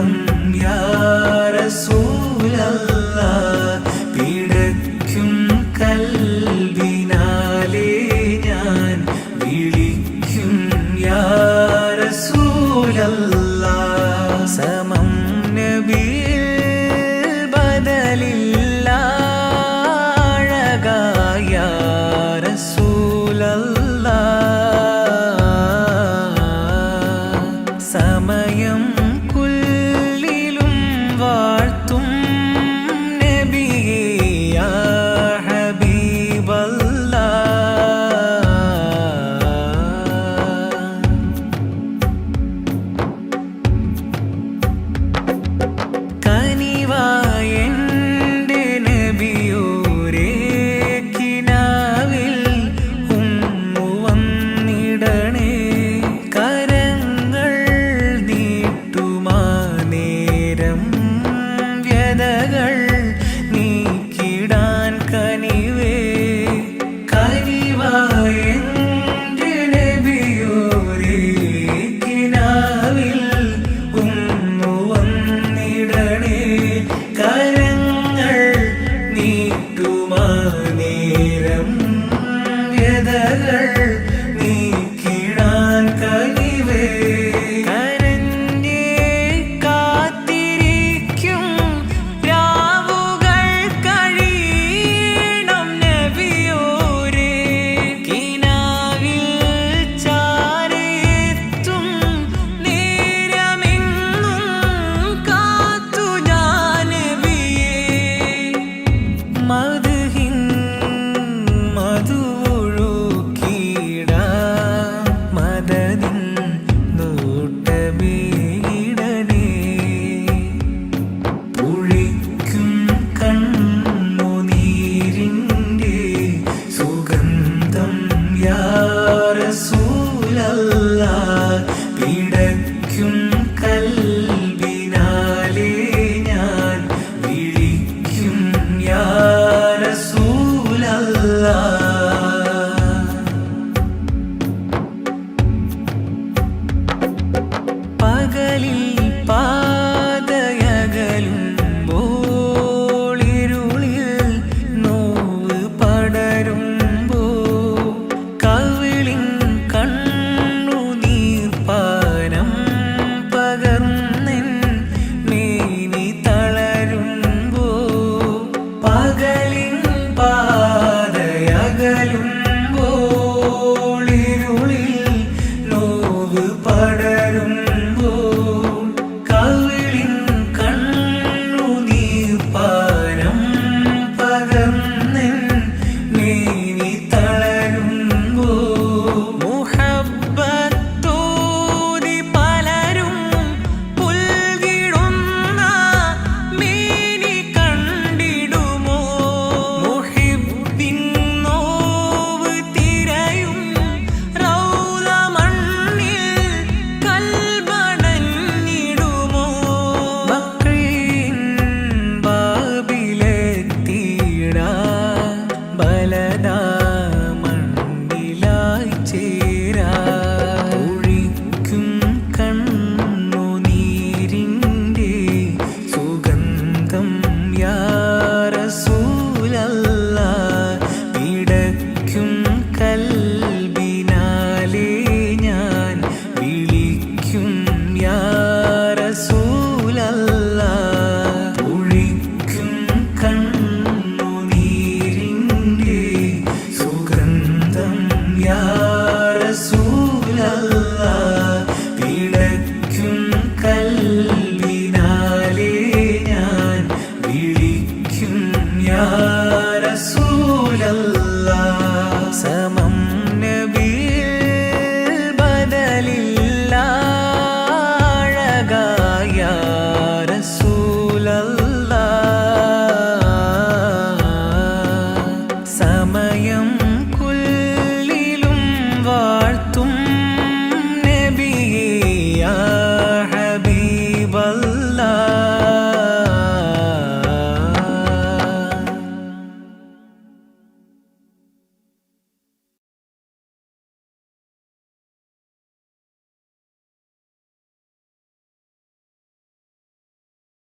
Welcome. വ്യതകൾ നീക്കിടാൻ കനിവേ. വന്നിടണേ. കരങ്ങൾ നീട്ടുമാ നേരം love.